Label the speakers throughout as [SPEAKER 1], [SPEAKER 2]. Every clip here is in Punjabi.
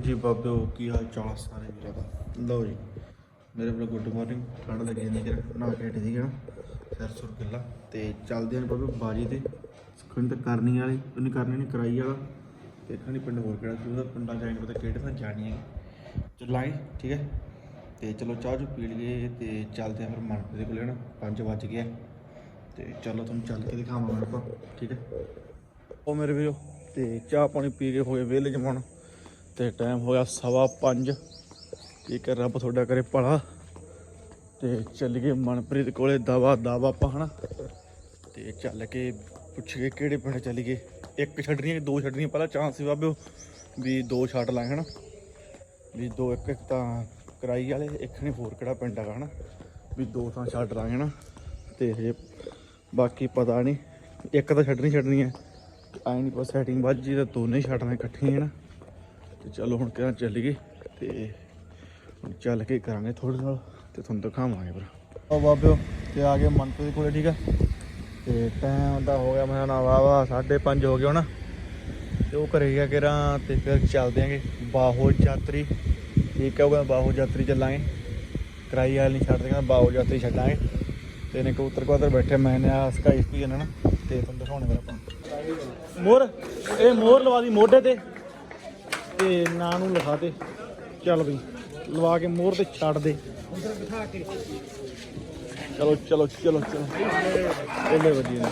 [SPEAKER 1] ਜੀ ਬਾਬਿਓ ਕੀ ਹਾਲ ਚਾਲ ਸਾਰੇ ਵੀਰਾਂ ਦਾ? ਲਓ ਜੀ, ਮੇਰੇ ਵੱਲੋਂ ਗੁੱਡ ਮਾਰਨਿੰਗ ਠੰਡ ਲੱਗੀ ਜਾਂਦੀ ਕਿ ਨਾ ਕੇ ਹਟੇ ਸੀਗੇ ਨਾ, ਸਿਰ ਸੁਰ ਗਿੱਲਾ। ਤੇ ਚੱਲਦੇ ਆਂ ਬਾਬਿਓ ਬਾਜੀ ਤੇ, ਸੁਖਣ ਤਾਂ ਕਰਨੀ ਵਾਲੀ ਉਹਨੇ ਕਰਨੀ ਨਹੀਂ ਕਰਾਈ ਵਾਲਾ। ਤੇ ਖਣੀ ਪਿੰਡ ਹੋਰ ਕਿਹੜਾ ਸੀ, ਉਹਦਾ ਪਿੰਡਾਂ ਜਾਏਂਗੇ ਪਤਾ ਕਿਹੜੇ ਥਾਂ ਜਾਣੀ ਹੈ ਚੱਲਾਂਗੇ ਠੀਕ ਹੈ। ਤੇ ਚਲੋ ਚਾਹ ਚੂ ਪੀ ਲਈਏ ਤੇ ਚੱਲਦੇ ਆਂ ਫਿਰ ਮਨਪ੍ਰੀਤ ਦੇ ਕੋਲੇ ਨਾ 5 ਵੱਜ ਗਿਆ ਆ। ਤੇ ਚਲੋ ਤੁਹਾਨੂੰ ਚੱਲ ਕੇ ਦਿਖਾਵਾਂਗੇ ਆਪਾਂ, ਠੀਕ ਹੈ। ਉਹ ਮੇਰੇ ਵੀਰੋ, ਤੇ ਚਾਹ ਪਾਣੀ ਪੀ ਕੇ ਹੋਏ ਵਿਹਲੇ ਜਮਾਉਣ ਤੇ ਟਾਈਮ ਹੋਇਆ ਸਵਾ 5 ਕੀ ਕਰ ਰੱਬ ਤੁਹਾਡਾ ਕਰੇ ਭਲਾ। ਤੇ ਚੱਲ ਗਏ ਮਨਪ੍ਰੀਤ ਕੋਲੇ ਦਵਾ ਦਵਾ ਆਪਾਂ ਹਨਾ ਤੇ ਚੱਲ ਕੇ ਪੁੱਛ ਗਏ ਕਿਹੜੇ ਪਿੰਡ ਚੱਲ ਗਏ ਇੱਕ ਛੱਡਣੀਆਂ ਦੋ ਛੱਡਣੀਆਂ, ਪਹਿਲਾਂ ਚਾਂਸ ਸੀ ਬਾਬਿਓ ਵੀ ਦੋ ਛੱਡ ਲਾਂਗੇ ਹਨਾ। ਵੀ ਦੋ, ਇੱਕ ਇੱਕ ਤਾਂ ਕਰਾਈ ਵਾਲੇ, ਇੱਕ ਨੇ ਹੋਰ ਕਿਹੜਾ ਪਿੰਡ ਹੈਗਾ ਹਨਾ। ਵੀ ਦੋ ਤਾਂ ਛੱਡ ਲਾਂਗੇ ਨਾ ਤੇ ਹਜੇ ਬਾਕੀ ਪਤਾ ਨਹੀਂ, ਇੱਕ ਤਾਂ ਛੱਡਣੀ ਛੱਡਣੀ ਹੈ। ਆਈ ਨਹੀਂ ਪਾ ਸੈਟਿੰਗ ਵੱਜ ਵੱਜੀ ਤਾਂ ਦੋਨੇ ਹੀ ਛੱਡਣੇ ਇਕੱਠੀਆਂ ਨਾ ਤੇ ਚਲੋ ਹੁਣ ਕਿਹੜਾ ਚੱਲੀਏ ਤੇ ਹੁਣ ਚੱਲ ਕੇ ਕਰਾਂਗੇ ਥੋੜੇ ਨਾਲ ਤੇ ਤੁਹਾਨੂੰ ਦਿਖਾਵਾਂਗੇ ਫਿਰ ਉਹ ਬਾਬਿਓ, ਤੇ ਆ ਗਏ ਮਨਪ੍ਰੀਤ ਕੋਲੇ, ਠੀਕ ਆ? ਤੇ ਟਾਈਮ ਦਾ ਹੋ ਗਿਆ, ਮੈਂ ਨਾ ਵਾ ਵਾ 5:30 ਹੋ ਗਏ ਹੁਣ। ਤੇ ਉਹ ਘਰੇ ਗਿਆ ਕਿਰਾਂ ਤੇ ਫਿਰ ਚੱਲਦੇ ਆਂਗੇ। ਬਾਹੋ ਯਾਤਰੀ, ਠੀਕ ਹੈ ਉਹ ਕਹਿੰਦਾ ਬਾਹੋ ਯਾਤਰੀ ਚੱਲਾਂਗੇ। ਕਰਾਈ ਵਾਲ ਨਹੀਂ ਛੱਡਦੇ ਕਹਿੰਦਾ ਬਾਹੋ ਯਾਤਰੀ ਛੱਡਾਂਗੇ। ਤੇ ਨੇ ਕਬੂਤਰ ਕਬੂਤਰ ਬੈਠੇ, ਮੈਂ ਨੇ ਆ ਸਕਾਈ ਸਪੀ ਨਾ, ਤੇ ਤੁਹਾਨੂੰ ਦਿਖਾਉਣੇ ਫਿਰ ਆਪਾਂ। ਮੋਰ, ਇਹ ਮੋਰ ਲਵਾ ਦੀ, ਮੋਢੇ ਤੇ। ਤੇ ਨਾਂ ਨੂੰ ਲਿਖਾ ਦੇ। ਚੱਲ ਬਈ ਲਵਾ ਕੇ ਮੋਰ ਤੇ ਛੱਡ ਦੇ। ਚਲੋ ਚਲੋ ਚਲੋ ਚਲੋ। ਇਹਨੇ ਵਧੀਆ ਨੇ।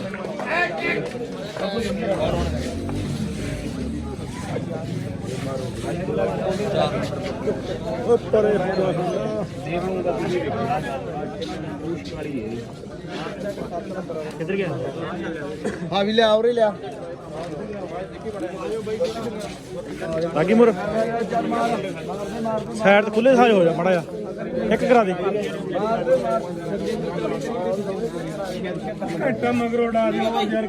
[SPEAKER 1] ਉਹ ਪਰੇ ਕਿੱਧਰ ਗਿਆ?
[SPEAKER 2] ਹਾਂ ਵੀ ਲਿਆ ਉਰੇ ਲਿਆ।
[SPEAKER 1] ਬਾਕੀ ਮੁਰ। ਸਾਈਡ ਤੇ ਖੁੱਲੇ ਸਾਜ ਹੋ ਜਾ ਮੜਾ ਜਾ ਇੱਕ ਕਰਾ ਦੇ। ਘੱਟਾ ਮਗਰੋਂ ਡਾ ਦੀ ਯਾਰ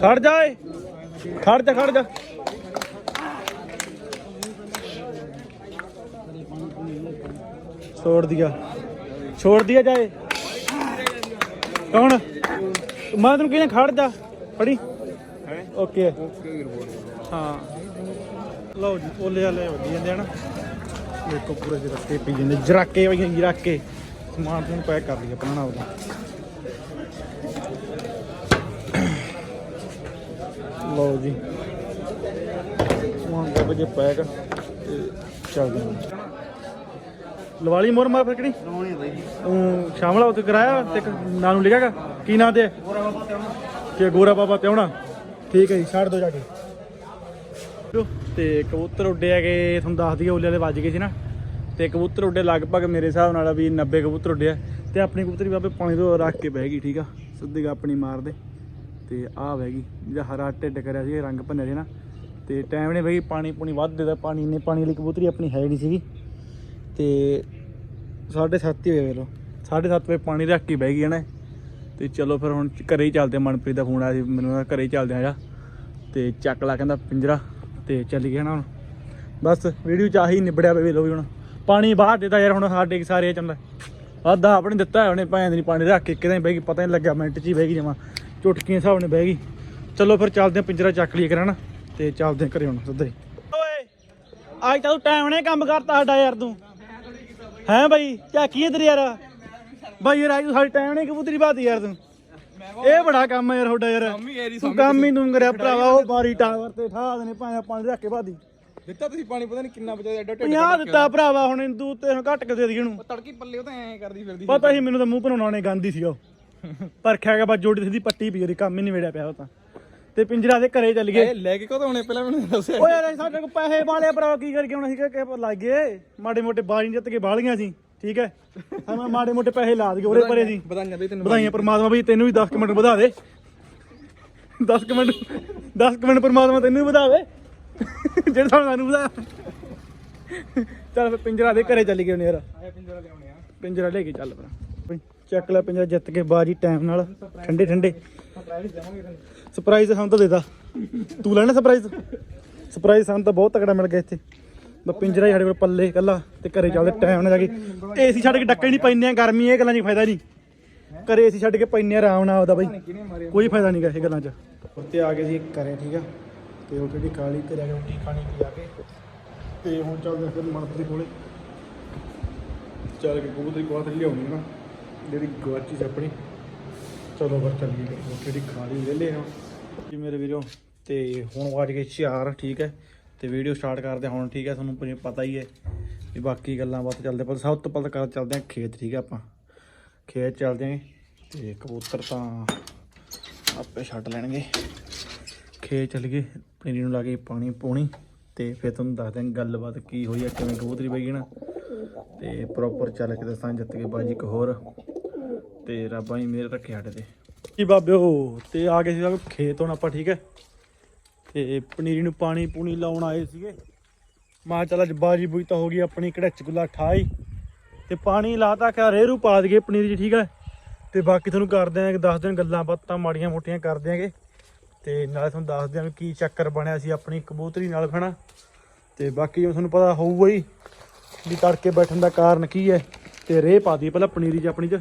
[SPEAKER 1] ਖੜ ਜਾ ਏ ਖੜ ਜਾ ਖੜ ਜਾ। छोड़ दिया छोड़ दिया जाए कौन मैं तुम कहना खड़ जा फड़ी ओके ਹਾਂ ਲਓ ਜੀ ਓਲੇ ਵਾਲੇ ਵੱਡੀ ਜਾਂਦੇ ਹਨ ਦੇਖੋ ਪੂਰੇ ਜਰਾਕੇ ਪਈ ਜਾਂਦੇ ਜਰਾਕੇ ਪਈਆਂ ਜਰਾਕੇ ਸਮਾਨ ਤੁਹਾਨੂੰ ਪੈਕ ਕਰ ਲਈਏ ਆਪਣਾ ਨਾਲ ਦਾ ਲਓ ਜੀ ਸਮਾਨ ਕਰ ਵਜੇ ਪੈਕ ਤੇ ਚੱਲਦੇ ਹਾਂ ਲਵਾਲੀ ਮੋਰ ਮਾਰ ਫਿਰ
[SPEAKER 2] ਬਾਈ
[SPEAKER 1] ਤੂੰ ਸ਼ਾਮਲ ਉੱਤੇ ਕਰਾਇਆ ਤੇ ਨਾਂ ਨੂੰ ਲਿਖਿਆਗਾ ਕੀ ਨਾਂ ਤੇ? ਕਿ ਗੋਰਾ ਬਾਬਾ ਤਿਉਣਾ। ਠੀਕ ਹੈ ਜੀ ਛੱਡ ਦੋ ਜਾ ਕੇ। ਤੇ ਕਬੂਤਰ ਉੱਡੇ ਹੈਗੇ ਤੁਹਾਨੂੰ ਦੱਸ ਦਈਏ ਓਲੇ ਵਾਲੇ ਵੱਜ ਗਏ ਸੀ ਨਾ। ਤੇ ਕਬੂਤਰ ਉੱਡੇ ਲਗਭਗ ਮੇਰੇ ਹਿਸਾਬ ਨਾਲ ਵੀ 90 ਕਬੂਤਰ ਉੱਡੇ ਆ। ਤੇ ਆਪਣੀ ਕਬੂਤਰੀ ਬਾਬੇ ਪਾਣੀ ਤੋਂ ਰੱਖ ਕੇ ਬਹਿ ਗਈ ਠੀਕ ਆ। ਸਿੱਧੀ ਆਪਣੀ ਮਾਰਦੇ ਤੇ ਆਹ ਬਹਿ ਗਈ। ਜਿਹੜਾ ਹਰਾ ਢਿੱਡ ਕਰਿਆ ਸੀ ਰੰਗ ਭੰਨਿਆ ਸੀ ਨਾ। ਤੇ ਟਾਈਮ ਨੇ ਬਈ ਪਾਣੀ ਪੂਣੀ ਵੱਧ ਦੇਦਾ ਪਾਣੀ ਇੰਨੇ ਪਾਣੀ ਵਾਲੀ ਕਬੂਤਰੀ ਆਪਣੀ ਹੈ ਨਹੀਂ ਸੀਗੀ। ਤੇ ਸਾਢੇ ਸੱਤ ਹੀ ਹੋਏ ਵੇਲੋ ਸਾਢੇ ਸੱਤ ਵਜੇ ਪਾਣੀ ਰੱਖ ਕੇ ਬਹਿ ਗਈ ਨਾ ਤੇ ਚਲੋ ਫਿਰ ਹੁਣ ਘਰੇ ਹੀ ਚੱਲਦੇ ਮਨਪ੍ਰੀਤ ਦਾ ਫੋਨ ਆਇਆ ਸੀ, ਮੈਨੂੰ ਘਰੇ ਹੀ ਚੱਲਦੇ ਆ ਜਾ। ਤੇ ਚੱਕ ਲਾ ਕਹਿੰਦਾ ਪਿੰਜਰਾ। ਤੇ ਚੱਲ ਗਿਆ ਨਾ ਹੁਣ। ਬਸ ਵੀਡੀਓ ਚ ਆਹੀ ਨਿਬੜਿਆ ਪਵੇ ਲੋ ਵੀ ਹੁਣ। ਪਾਣੀ ਬਾਹਰ ਦਿੱਤਾ ਯਾਰ ਹੁਣ ਸਾਡੇ ਸਾਰੇ ਚੰਦਾ ਵਾਦਾ ਆਪਣੇ ਦਿੱਤਾ ਉਹਨੇ ਭਾਂ ਨਹੀਂ ਪਾਣੀ ਰੱਖ ਕੇ ਕਿਦਾਂ ਬਹਿ ਗਈ, ਪਤਾ ਨਹੀਂ ਲੱਗਿਆ, ਮਿੰਟ ਚ ਹੀ ਬਹਿ ਗਈ ਜਮਾ। ਚੁਟਕੀਆਂ ਹਿਸਾਬ ਨੇ ਬਹਿ ਗਈ। ਚਲੋ ਫਿਰ ਚੱਲਦੇ ਹਾਂ ਪਿੰਜਰਾ ਚੱਕ ਲਈਏ ਕਰਾਂ ਤੇ ਚੱਲਦੇ ਘਰੇ ਹੁਣ ਸਿੱਧੇ ਓਏ, ਅੱਜ ਤਾਂ ਤੂੰ ਟਾਈਮ ਨੇ ਕੰਮ ਕਰਤਾ ਸਾਡਾ ਯਾਰ ਤੂੰ। ਹੈ ਬਾਈ ਝਾਕੀ ਇਧਰ ਯਾਰ? ਬਾਈ ਯਾਰ ਅੱਜ ਸਾਡੀ ਟਾਈਮ ਨੇ ਕਬੂਤਰੀ ਬਾਤੀ ਯਾਰ ਤੂੰ। ਇਹ ਬੜਾ ਕੰਮ ਹੈ ਯਾਰ ਤੁਹਾਡਾ ਯਾਰ। ਤੂੰ ਕੰਮ ਹੀ ਤੂੰ ਕਰਿਆ ਭਰਾਵਾ ਉਹ ਬਾਰੀ ਟਾਵਰ ਤੇ ਠਾ ਦੇਣੇ ਭਾਵੇਂ ਪਾਣੀ ਰੱਖ ਕੇ ਬਾਦੀ
[SPEAKER 2] ਦਿੱਤਾ ਤੁਸੀਂ ਪਾਣੀ ਪਤਾ ਨਹੀਂ ਕਿੰਨਾ ਬਚਾ ਐਡਾ
[SPEAKER 1] 50 ਦਿੱਤਾ ਭਰਾਵਾ ਹੁਣ ਹਿੰਦੂ ਤੇ ਹੁਣ ਘੱਟ ਕੇ ਦੇ ਦੀ ਇਹਨੂੰ
[SPEAKER 2] ਤੜਕੀ ਪੱਲੇ ਉਹ ਤਾਂ ਐਂ ਕਰਦੀ ਫਿਰਦੀ
[SPEAKER 1] ਪਤਾ ਸੀ ਮੈਨੂੰ ਤਾਂ ਮੂੰਹ ਬਣਾਉਣੇ ਗਾਂਦੀ ਸੀ ਉਹ। ਪਰਖਿਆ ਗਿਆ ਬਸ ਜੋੜੀ ਸਿੱਧੀ ਪੱਟੀ ਪੀ ਗਈ ਕੰਮ ਹੀ ਨਹੀਂ ਵੇੜਿਆ ਪਿਆ ਉਹ ਤਾਂ। ਤੇ ਪਿੰਜਰਾ ਦੇ ਘਰੇ ਚੱਲ ਗਏ।
[SPEAKER 2] ਇਹ ਲੈ ਕੇ ਕਦੋਂ ਆਉਣੇ? ਪਹਿਲਾਂ ਮੈਨੂੰ ਦੱਸਿਆ
[SPEAKER 1] ਓ ਯਾਰ ਸਾਡੇ ਕੋਲ ਪੈਸੇ ਵਾਲੇ ਭਰਾ ਕੀ ਕਰਕੇ ਆਉਣਾ ਸੀ ਕਿ ਲੱਗ ਗਏ? ਮਾੜੇ ਮੋਟੇ ਬਾਜੀ ਜਿੱਤ ਕੇ ਬਾਲੀਆਂ ਸੀ ਠੀਕ ਹੈ? ਮੈਂ ਮਾੜੇ ਮੋਟੇ ਪੈਸੇ ਲਾ ਦਗੇ ਉਰੇ ਪਰੇ ਸੀ।
[SPEAKER 2] ਬਧਾਈਆਂ ਦੇ ਤੈਨੂੰ
[SPEAKER 1] ਵਧਾਈਆਂ ਪਰਮਾਤਮਾ ਵੀ ਤੈਨੂੰ ਵੀ 10 ਮਿੰਟ ਵਧਾ ਦੇ। 10 ਮਿੰਟ 10 ਮਿੰਟ ਪਰਮਾਤਮਾ ਤੈਨੂੰ ਵੀ ਵਧਾਵੇ। ਜਿਹੜਾ ਸਾਨੂੰ ਵਧਾ। ਚੱਲ ਫਿਰ ਪਿੰਜਰਾ ਦੇ ਘਰੇ ਚੱਲ ਗਏ ਹੁਣ ਯਾਰ।
[SPEAKER 2] ਆਇਆ ਪਿੰਜਰਾ ਲਿਆਉਣੇ ਆ।
[SPEAKER 1] ਪਿੰਜਰਾ ਲੈ ਕੇ ਚੱਲ ਭਰਾ। ਚੱਕ ਲੈ ਪਿੰਜਰਾ ਜਿੱਤ ਕੇ ਬਾਜੀ ਟਾਈਮ ਨਾਲ। ਠੰਡੇ ਠੰਡੇ। ਸਰਪ੍ਰਾਈਜ਼ ਸਾਨੂੰ ਤਾਂ ਦੇਦਾ ਤੂੰ। ਲੈਣਾ ਸਰਪ੍ਰਾਈਜ਼ ਸਰਪ੍ਰਾਈਜ਼ ਸਾਨੂੰ ਤਾਂ ਬਹੁਤ ਤਕੜਾ ਮਿਲ ਗਿਆ ਇੱਥੇ। ਬਸ ਪਿੰਜਰਾ ਹੀ ਸਾਡੇ ਕੋਲ ਪੱਲੇ ਕੱਲਾ ਤੇ ਘਰੇ ਚੱਲਦੇ ਟਾਈਮ ਨਾਲ ਜਾ ਕੇ। ਏਸੀ ਛੱਡ ਕੇ ਡੱਕੇ ਨਹੀਂ ਪੈਂਦੇ ਆ, ਗਰਮੀ ਇਹ ਗੱਲਾਂ 'ਚ ਫਾਇਦਾ ਨਹੀਂ। ਘਰੇ ਏਸੀ ਛੱਡ ਕੇ ਪੈਂਦੇ ਆ ਆਰਾਮ ਨਾਲ ਆਉਦਾ ਬਈ।
[SPEAKER 3] ਕਿਹਨੇ ਮਾਰੇ
[SPEAKER 1] ਕੋਈ ਫਾਇਦਾ ਨਹੀਂ ਗਾ ਇਹ ਗੱਲਾਂ 'ਚ। ਉੱਤੇ ਆ ਗਏ ਸੀ ਘਰੇ, ਠੀਕ ਆ? ਤੇ ਉਹ ਜਿਹੜੀ ਕਾਲੀ ਘਰੇ ਆ ਕੇ ਰੋਟੀ ਖਾਣੀ ਪੀ ਆ ਕੇ। ਤੇ ਹੁਣ ਚੱਲਦੇ ਆ ਫਿਰ ਮਨਪ੍ਰੀਤ ਦੇ ਕੋਲੇ। ਚੱਲ ਕੇ ਕਬੂਤਰੀ ਕੋਲ ਤੇ ਲਿਆਉਣੀ ਨਾ। ਜਿਹੜੀ ਗਵਾਚੀ ਸੀ ਆਪਣੀ। ਚਲੋ ਫਿਰ ਚੱਲੀਏ ਰੋਟੀ ਜਿਹੜੀ ਖਾ ਲਈ ਵਿਹਲੇ ਆ ਜੀ ਮੇਰੇ ਵੀਰੋ, ਤੇ ਹੁਣ ਵੱਜ ਗਏ 4 ਠੀਕ ਹੈ। ਤੇ ਵੀਡੀਓ ਸਟਾਰਟ ਕਰਦੇ ਹਾਂ ਹੁਣ, ਠੀਕ ਹੈ। ਤੁਹਾਨੂੰ ਪਤਾ ਹੀ ਹੈ ਵੀ ਬਾਕੀ ਗੱਲਾਂ ਬਾਤ ਚੱਲਦੇ ਪਰ ਸਭ ਤੋਂ ਪਹਿਲਾਂ ਕਰ ਚੱਲਦੇ ਹਾਂ ਖੇਤ, ਠੀਕ ਹੈ ਆਪਾਂ। ਖੇਤ ਚੱਲਦੇ ਹਾਂ ਤੇ ਕਬੂਤਰ ਤਾਂ ਆਪੇ ਛੱਡ ਲੈਣਗੇ। ਖੇਤ ਚੱਲ ਗਏ ਪਨੀਰੀ ਨੂੰ ਲਾ ਕੇ ਪਾਣੀ ਪੂਣੀ ਤੇ ਫਿਰ ਤੁਹਾਨੂੰ ਦੱਸਦੇ ਹਾਂ ਗੱਲਬਾਤ ਕੀ ਹੋਈ ਆ, ਕਿਵੇਂ ਕਬੂਤਰੀ ਪਈ ਨਾ। ਤੇ ਪ੍ਰੋਪਰ ਚੱਲ ਕੇ ਦੱਸਾਂ ਜਿੱਤ ਕੇ ਬਾਜੀ ਇੱਕ ਹੋਰ। ਤੇ ਰੱਬਾ ਹੀ ਮੇਰੇ ਰੱਖੇ ਸਾਡੇ ਤੇ। ਜੀ ਬਾਬਿਓ, ਤੇ ਆ ਗਏ ਸੀ ਖੇਤ ਹੁਣ ਆਪਾਂ, ਠੀਕ ਹੈ? ਤੇ ਪਨੀਰੀ ਨੂੰ ਪਾਣੀ ਪੂਣੀ ਲਾਉਣ ਆਏ ਸੀਗੇ। ਮਾ ਚੱਲ ਅੱਜ ਬਾਜੀ ਬੂਈ ਤਾਂ ਹੋ ਗਈ ਆਪਣੀ ਕੜਚ ਗੁੱਲਾ ਠਾਈ ਤੇ ਪਾਣੀ ਲਾਤਾ ਕਿ ਰੇਰੂ ਪਾ ਦਈਏ ਪਨੀਰੀ 'ਚ ਠੀਕ ਹੈ? ਤੇ ਬਾਕੀ ਤੁਹਾਨੂੰ ਕਰਦੇ ਆਂ ਕਿ ਦੱਸ ਦਿਨ ਗੱਲਾਂ ਬਾਤਾਂ ਮਾੜੀਆਂ ਮੋਟੀਆਂ ਕਰ ਦਿਆਂਗੇ। ਤੇ ਨਾਲੇ ਤੁਹਾਨੂੰ ਦੱਸ ਦਿਆਂ ਵੀ ਕੀ ਚੱਕਰ ਬਣਿਆ ਸੀ ਆਪਣੀ ਕਬੂਤਰੀ ਨਾਲ ਖਣਾ। ਤੇ ਬਾਕੀ ਜਿਵੇਂ ਤੁਹਾਨੂੰ ਪਤਾ ਹੋਊਗਾ ਹੀ ਵੀ ਤੜਕੇ ਬੈਠਣ ਦਾ ਕਾਰਨ ਕੀ ਹੈ। ਤੇ ਰੇਹ ਪਾ ਦਈਏ ਪਹਿਲਾਂ ਪਨੀਰੀ 'ਚ ਆਪਣੀ 'ਚ।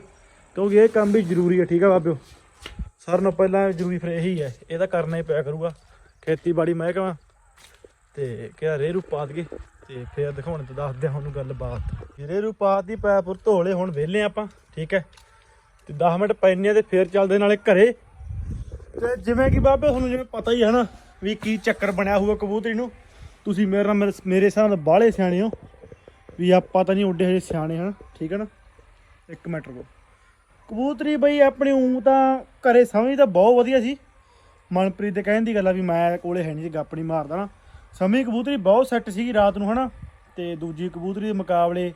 [SPEAKER 1] ਕਿਉਂਕਿ ਇਹ ਕੰਮ ਵੀ ਜ਼ਰੂਰੀ ਹੈ, ਠੀਕ ਆ ਬਾਬਿਓ? ਸਾਰਿਆਂ ਨੂੰ ਪਹਿਲਾਂ ਜ਼ਰੂਰੀ ਫਿਰ ਇਹੀ ਹੈ, ਇਹ ਤਾਂ ਕਰਨਾ ਹੀ ਪਿਆ ਕਰੂਗਾ। ਖੇਤੀਬਾੜੀ ਮਹਿਕਮਾ ਤੇ ਕਿਹਾ ਰੇਰੂ ਪਾ ਦਈਏ ਤੇ ਫਿਰ ਦਿਖਾਉਣ ਤੇ ਦੱਸਦੇ ਹਾਂ ਤੁਹਾਨੂੰ ਗੱਲਬਾਤ। ਰੇਰੂ ਪਾਤੀ ਪੈਪੁਰ ਧੋਲੇ, ਹੁਣ ਵਿਹਲੇ ਆਪਾਂ, ਠੀਕ ਹੈ? ਤੇ 10 ਮਿੰਟ ਪੈਣੇ ਆ ਤੇ ਫਿਰ ਚੱਲਦੇ ਨਾਲੇ ਘਰੇ। ਤੇ ਜਿਵੇਂ ਕਿ ਬਾਬੇ, ਤੁਹਾਨੂੰ ਜਿਵੇਂ ਪਤਾ ਹੀ ਹੈ ਨਾ, ਵੀ ਕੀ ਚੱਕਰ ਬਣਿਆ ਹੋਊਗਾ ਕਬੂਤਰੀ ਨੂੰ। ਤੁਸੀਂ ਮੇਰੇ ਨਾਲ, ਮੇਰੇ- ਮੇਰੇ ਹਿਸਾਬ ਨਾਲ ਬਾਹਲੇ ਸਿਆਣੇ ਹੋ, ਵੀ ਆਪਾਂ ਤਾਂ ਨਹੀਂ ਉੱਡੇ ਹਜੇ ਸਿਆਣੇ, ਹਨ? ਠੀਕ ਹੈ ਨਾ? ਇੱਕ ਮਿੰਟ ਰੁਕੋ। ਕਬੂਤਰੀ ਬਈ, ਆਪਣੀ ਉਂ ਤਾਂ ਘਰੇ ਸਮਝ ਤਾਂ ਬਹੁਤ ਵਧੀਆ ਸੀ। ਮਨਪ੍ਰੀਤ ਦੇ ਕਹਿਣ ਦੀ ਗੱਲ ਆ ਵੀ ਮੈਂ ਕੋਲੇ ਹੈ ਨਹੀਂ ਸੀ, ਗੱਪ ਨਹੀਂ ਮਾਰਦਾ ਨਾ। ਸਮੀ ਕਬੂਤਰੀ ਬਹੁਤ ਸੈੱਟ ਸੀਗੀ ਰਾਤ ਨੂੰ, ਹਨਾ? ਤੇ ਦੂਜੀ ਕਬੂਤਰੀ ਦੇ ਮੁਕਾਬਲੇ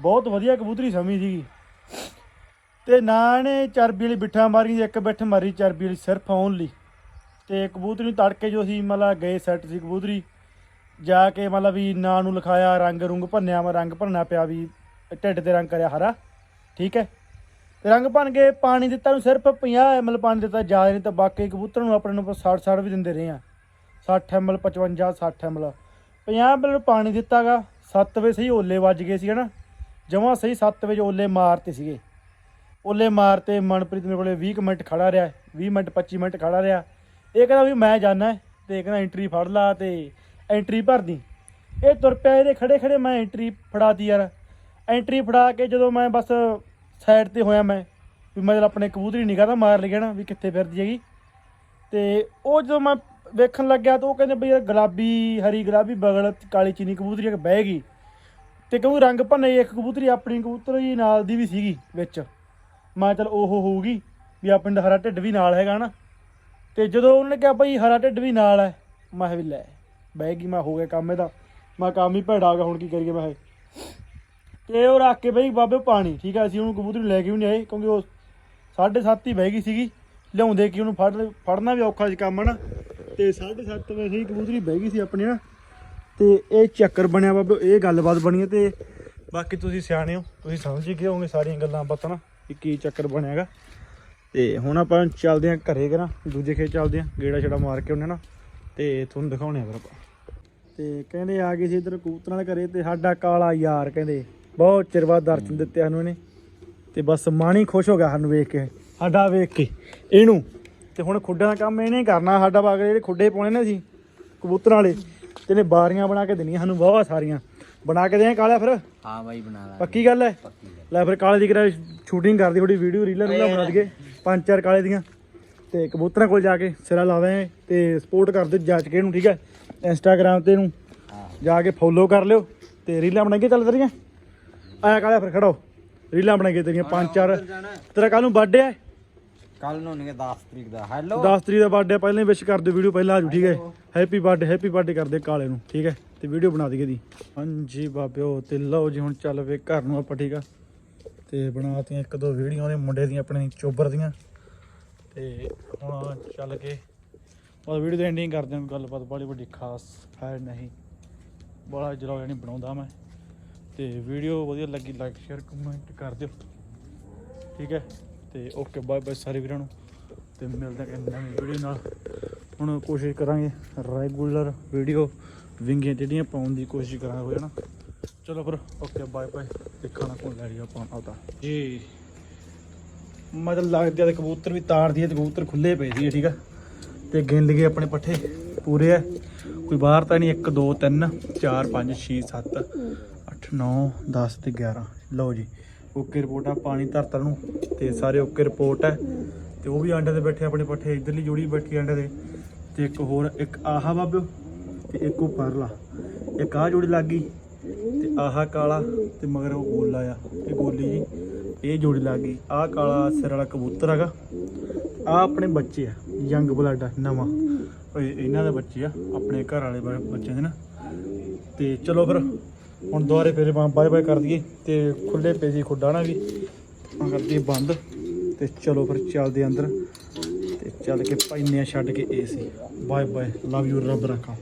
[SPEAKER 1] ਬਹੁਤ ਵਧੀਆ ਕਬੂਤਰੀ ਸਮੀ ਸੀਗੀ। ਤੇ ਨਾ ਨੇ ਚਰਬੀ ਵਾਲੀ ਬਿੱਠਾ ਮਾਰੀ ਇੱਕ ਬਿੱਠ ਮਾਰੀ ਚਰਬੀ ਵਾਲੀ ਸਿਰਫ ਓਨਲੀ ਤੇ ਕਬੂਤਰੀ ਨੂੰ ਤੜਕੇ ਜੋ ਅਸੀਂ ਮਤਲਬ ਗਏ ਸੈੱਟ ਸੀ ਕਬੂਤਰੀ। ਜਾ ਕੇ ਮਤਲਬ ਵੀ ਨਾਂ ਨੂੰ ਲਿਖਾਇਆ, ਰੰਗ ਰੁੰਗ ਭੰਨਿਆ ਮੈਂ ਰੰਗ ਭਰਨਾ ਪਿਆ ਵੀ ਢਿੱਡ ਤੇ ਰੰਗ ਕਰਿਆ ਹਰਾ। ਠੀਕ ਹੈ? ਤੇ ਰੰਗ ਭੰਨ ਕੇ ਪਾਣੀ ਦਿੱਤਾ ਨੂੰ ਸਿਰਫ 50 ml ਪਾਣੀ ਦਿੱਤਾ ਜ਼ਿਆਦਾ ਨਹੀਂ ਤਾਂ ਬਾਕੀ ਕਬੂਤਰ ਨੂੰ ਆਪਣੇ ਨੂੰ 60 60 ਵੀ ਦਿੰਦੇ ਰਹੇ ਆ। 60 ml 55 60 ml 50 ml ਪਾਣੀ ਦਿੱਤਾਗਾ 7 ਵਜੇ ਸਹੀ ਓਲੇ ਵੱਜ ਗਏ ਸੀ, ਹਨਾ? ਜਮਾਂ ਸਹੀ 7 ਵਜੇ ਓਲੇ ਮਾਰਤੇ ਸੀਗੇ। ਓਲੇ ਮਾਰਤੇ, ਮਨਪ੍ਰੀਤ ਮੇਰੇ ਕੋਲੇ 20 ਕੁ ਮਿੰਟ ਖੜਾ ਰਿਹਾ 20 ਮਿੰਟ 25 ਮਿੰਟ ਖੜਾ ਰਿਹਾ। ਇਹ ਕਹਿੰਦਾ ਵੀ ਮੈਂ ਜਾਣਾ ਹੈ ਤੇ ਕਹਿੰਦਾ ਐਂਟਰੀ ਫੜ ਲਾ ਤੇ ਐਂਟਰੀ ਭਰਦੀ। ਇਹ ਤੁਰ ਪਿਆ, ਇਹਦੇ ਖੜੇ ਖੜੇ ਮੈਂ ਐਂਟਰੀ ਫੜਾਤੀ ਯਾਰ। ਐਂਟਰੀ ਫੜਾ ਕੇ ਜਦੋਂ ਮੈਂ ਬਸ ਸਾਈਡ ਤੇ ਹੋਇਆ ਮੈਂ, ਵੀ ਮੈਂ ਜਦ ਆਪਣੇ ਕਬੂਤਰੀ ਨਿਗਾਹ ਤਾਂ ਮਾਰ ਲਿਆ ਨਾ, ਵੀ ਕਿੱਥੇ ਫਿਰਦੀ ਹੈਗੀ। ਤੇ ਉਹ ਜਦੋਂ ਮੈਂ ਵੇਖਣ ਲੱਗਿਆ ਤਾਂ ਉਹ ਕਹਿੰਦੇ ਬਈ ਯਾਰ ਗੁਲਾਬੀ, ਹਰੀ ਗੁਲਾਬੀ, ਬਗਲ, ਕਾਲੀ ਚੀਨੀ ਕਬੂਤਰੀ ਇੱਕ ਬਹਿ ਗਈ। ਤੇ ਕਿਉਂਕਿ ਰੰਗ ਭੰਨੇ ਇੱਕ ਕਬੂਤਰੀ ਆਪਣੀ ਕਬੂਤਰੀ ਨਾਲ ਦੀ ਵੀ ਸੀਗੀ ਵਿੱਚ। ਮੈਂ ਚਲ ਉਹ ਹੋਊਗੀ, ਵੀ ਆਪਣੇ ਦਾ ਹਰਾ ਢਿੱਡ ਵੀ ਨਾਲ ਹੈਗਾ ਨਾ। ਤੇ ਜਦੋਂ ਉਹਨੇ ਕਿਹਾ ਬਈ ਹਰਾ ਢਿੱਡ ਵੀ ਨਾਲ ਹੈ, ਮੈਂ ਵੀ ਲੈ, ਬਹਿ ਗਈ, ਮੈਂ ਹੋ ਗਿਆ ਕੰਮ ਇਹਦਾ। ਮੈਂ ਕੰਮ ਹੀ ਭੈੜਾ ਹੋ ਗਿਆ ਹੁਣ ਕੀ ਕਰੀਏ, ਮੈਂ ਤੇ ਉਹ ਰੱਖ ਕੇ ਬਈ ਬਾਬੇ ਪਾਣੀ, ਠੀਕ ਹੈ ਅਸੀਂ ਉਹਨੂੰ ਕਬੂਤਰੀ ਨੂੰ ਲੈ ਕੇ ਵੀ ਨਹੀਂ ਆਏ, ਕਿਉਂਕਿ ਉਹ 7:30 ਹੀ ਬਹਿ ਗਈ ਸੀਗੀ, ਲਿਆਉਂਦੇ ਕਿ ਉਹਨੂੰ ਫੜ, ਫੜਨਾ ਵੀ ਔਖਾ ਜਿਹਾ ਕੰਮ, ਹਨਾ? ਤੇ 7:30 ਵਜੇ ਹੀ ਕਬੂਤਰੀ ਬਹਿ ਗਈ ਸੀ ਆਪਣੀ ਨਾ ਤੇ ਇਹ ਚੱਕਰ ਬਣਿਆ ਬਾਬੇ, ਇਹ ਗੱਲਬਾਤ ਬਣੀ ਹੈ ਤੇ ਬਾਕੀ ਤੁਸੀਂ ਸਿਆਣੇ ਹੋ, ਤੁਸੀਂ ਸਮਝ ਹੀ ਗਏ ਹੋਵੋਗੇ ਸਾਰੀਆਂ ਗੱਲਾਂ ਬਾਤਾਂ ਨਾ ਕਿ ਕੀ ਚੱਕਰ ਬਣਿਆਗਾ ਤੇ ਹੁਣ ਆਪਾਂ ਚੱਲਦੇ ਆਂ ਘਰੇ ਕਰਾਂ, ਦੂਜੇ ਖੇਤ ਚੱਲਦੇ ਆਂ ਗੇੜਾ ਛੜਾ ਮਾਰ ਕੇ ਉਹਨੇ ਨਾ ਤੇ ਤੁਹਾਨੂੰ ਦਿਖਾਉਣੇ ਆ ਫਿਰ ਆਪਾਂ। ਤੇ ਕਹਿੰਦੇ ਆ ਗਏ ਸੀ ਇਧਰ ਕਬੂਤਰਾਂ ਦੇ ਘਰੇ, ਤੇ ਸਾਡਾ ਕਾਲਾ ਯਾਰ ਕਹਿੰਦੇ। ਬਹੁਤ ਚਿਰ ਬਾਅਦ ਦਰਸ਼ਨ ਦਿੱਤੇ ਸਾਨੂੰ ਇਹਨੇ। ਤੇ ਬਸ ਮਨ ਹੀ ਖੁਸ਼ ਹੋ ਗਿਆ ਸਾਨੂੰ ਵੇਖ ਕੇ। ਸਾਡਾ ਵੇਖ ਕੇ। ਇਹਨੂੰ। ਤੇ ਹੁਣ ਖੁੱਡਾਂ ਦਾ ਕੰਮ ਇਹਨੇ ਕਰਨਾ। ਸਾਡਾ ਬਾਗ ਜਿਹੜੇ ਖੁੱਡੇ ਪਾਉਣੇ ਨੇ ਅਸੀਂ ਕਬੂਤਰਾਂ ਵਾਲੇ ਤੇ ਇਹਨੇ ਬਾਰੀਆਂ ਬਣਾ ਕੇ ਦੇਣੀਆਂ ਸਾਨੂੰ ਵਾਹਵਾ ਸਾਰੀਆਂ। ਬਣਾ ਕੇ ਦੇਂ ਕਾਲਿਆ ਫਿਰ?
[SPEAKER 4] ਹਾਂ ਬਾਈ ਬਣਾ ਲਾ
[SPEAKER 1] ਪੱਕੀ ਗੱਲ ਹੈ? ਲੈ ਫਿਰ ਕਾਲੇ ਦੀ ਕਿਹੜਾ ਸ਼ੂਟਿੰਗ ਕਰਦੀ ਥੋੜੀ ਵੀਡੀਓ ਰੀਲਾਂ ਰੂਲਾਂ ਬਣਾ ਦਈਏ। ਪੰਜ ਚਾਰ ਕਾਲੇ ਦੀਆਂ। ਤੇ ਕਬੂਤਰਾਂ ਕੋਲ ਜਾ ਕੇ ਸਿਰਾ ਲਾਵੇਂ ਤੇ ਸਪੋਰਟ ਕਰ ਦਿਓ ਜਾਂਚ ਕੇ ਇਹਨੂੰ ਠੀਕ ਹੈ? ਇੰਸਟਾਗ੍ਰam ਤੇ ਇਹਨੂੰ। ਜਾ ਕੇ ਫੋਲੋ ਕਰ ਲਿਓ। ਤੇ ਰੀਲਾਂ ਬਣਾਈਏ ਚੱਲ ਤੇਰੀਆਂ? ਆਇਆ ਕਾਲਿਆ ਫਿਰ? ਖੜੋ। ਰੀਲਾਂ ਬਣਾਈਏ ਤੇਰੀਆਂ ਪੰਜ ਚਾਰ। ਤੇਰਾ ਕੱਲ ਨੂੰ ਬਰਥਡੇ ਹੈ
[SPEAKER 4] ਕੱਲ ਨੂੰ ਨਹੀਂ 10 ਤਰੀਕ ਦਾ। ਹੈਲੋ
[SPEAKER 1] 10 ਤਰੀਕ ਦਾ ਬਰਥਡੇ ਪਹਿਲਾਂ ਹੀ ਵਿਸ਼ ਕਰ ਦਿਓ ਵੀਡੀਓ ਪਹਿਲਾਂ ਆਜੂ ਠੀਕ ਹੈ? ਹੈਪੀ ਬਰਥਡੇ ਹੈਪੀ ਬਰਥਡੇ ਕਰਦੇ ਕਾਲੇ ਨੂੰ ਠੀਕ ਹੈ? ਤੇ ਵੀਡੀਓ ਬਣਾ ਦਈਏ ਦੀ ਹਾਂਜੀ ਬਾਬਿਓ ਤੇ ਲਓ ਜੀ ਹੁਣ ਚੱਲ ਵੇ ਘਰ ਨੂੰ ਆਪਾਂ ਠੀਕ ਆ? ਤੇ ਬਣਾਤੀਆਂ ਇੱਕ ਦੋ ਵੀਡੀਓ ਨੇ ਮੁੰਡੇ ਦੀਆਂ ਆਪਣੇ ਚੋਬਰ ਦੀਆਂ। ਤੇ ਹੁਣ ਚੱਲ ਕੇ ਬਸ ਵੀਡੀਓ ਦੀ ਐਂਡਿੰਗ ਕਰਦੇ ਹਾਂ ਗੱਲਬਾਤ ਬੜੀ ਵੱਡੀ ਖਾਸ ਹੈ ਨਹੀਂ। ਬੜਾ ਜਰਾ ਨਹੀਂ ਬਣਾਉਂਦਾ ਮੈਂ। ਤੇ ਵੀਡੀਓ ਵਧੀਆ ਲੱਗੀ ਲਾਈਕ ਸ਼ੇਅਰ ਕਮੈਂਟ ਕਰ ਦਿਓ। ਠੀਕ ਹੈ? ਤੇ ਓਕੇ ਬਾਏ ਬਾਏ ਸਾਰੇ ਵੀਰਾਂ ਨੂੰ। ਤੇ ਮਿਲਦੇ ਹਾਂ ਨਵੀਂ ਵੀਡੀਓ ਨਾਲ। ਹੁਣ ਕੋਸ਼ਿਸ਼ ਕਰਾਂਗੇ ਰੈਗੂਲਰ ਵੀਡੀਓ ਵਿੰਗੀਆਂ ਜਿਹੜੀਆਂ ਪਾਉਣ ਦੀ ਕੋਸ਼ਿਸ਼ ਕਰਾਂਗੇ ਨਾ ਚਲੋ ਫਿਰ ਓਕੇ ਬਾਏ ਬਾਏ ਤੇ ਖਾਣਾ ਕੋਲ ਲੈ ਲਿਆ ਆਪਾਂ ਆਪਦਾ ਜੀ। ਮਤਲਬ ਲੱਗਦੇ ਆ ਤੇ ਕਬੂਤਰ ਵੀ ਤਾੜਦੀ ਹੈ ਤੇ ਕਬੂਤਰ ਖੁੱਲੇ ਪਏ ਸੀ ਠੀਕ ਆ? ਤੇ ਗਿਣ ਗਏ ਆਪਣੇ ਪੱਠੇ। ਪੂਰੇ ਆ। ਕੋਈ ਬਾਹਰ ਤਾਂ ਨਹੀਂ 1 2 3 4 5 6 7 8 9 10 ਤੇ 11 ਲਓ ਜੀ, ਓਕੇ ਰਿਪੋਰਟ ਆ, ਪਾਣੀ ਧਰਤਲ ਨੂੰ ਤੇ ਸਾਰੇ ਓਕੇ ਰਿਪੋਰਟ ਹੈ ਤੇ ਉਹ ਵੀ ਆਂਡੇ ਤੇ ਬੈਠੇ ਆਪਣੇ ਪੱਠੇ ਇਧਰਲੀ ਜੋੜੀ ਬੈਠੀ ਆਂਡੇ ਦੇ ਤੇ। ਇੱਕ ਹੋਰ, ਇੱਕ ਆਹਾ ਬਾਬਿਓ ਤੇ ਇੱਕ ਉਹ ਪਰਲਾ। ਇੱਕ ਆਹ ਜੋੜੀ ਲੱਗ ਗਈ ਤੇ ਆਹਾ ਕਾਲਾ ਤੇ ਮਗਰ ਉਹ ਗੋਲਾ ਆ, ਇਹ ਗੋਲੀ ਜੀ, ਇਹ ਜੋੜੀ ਲੱਗ ਗਈ। ਆਹ ਕਾਲਾ ਸਿਰ ਵਾਲਾ ਕਬੂਤਰ ਹੈਗਾ। ਆ ਆਪਣੇ ਬੱਚੇ ਆ, ਯੰਗ ਬਲੱਡ ਆ, ਨਵਾਂ। ਇਹਨਾਂ ਦੇ ਬੱਚੇ ਆ, ਆਪਣੇ ਘਰ ਵਾਲੇ ਬ- ਬੱਚੇ ਦੇ ਨਾ। ਤੇ ਚਲੋ ਫਿਰ ਹੁਣ ਦੁਬਾਰੇ ਫਿਰ ਬਾਏ ਬਾਏ ਕਰ ਦਈਏ ਤੇ ਖੁੱਲੇ ਪਏ ਜੀ ਖੁੱਡਾ ਵੀ। ਆਪਾਂ ਕਰ ਬੰਦ ਤੇ ਚਲੋ ਫਿਰ ਚੱਲਦੇ ਅੰਦਰ ਤੇ ਚੱਲ ਕੇ ਪੈਨੇ ਛੱਡ ਕੇ AC bye bye love you ਰੱਬ ਰੱਖਾ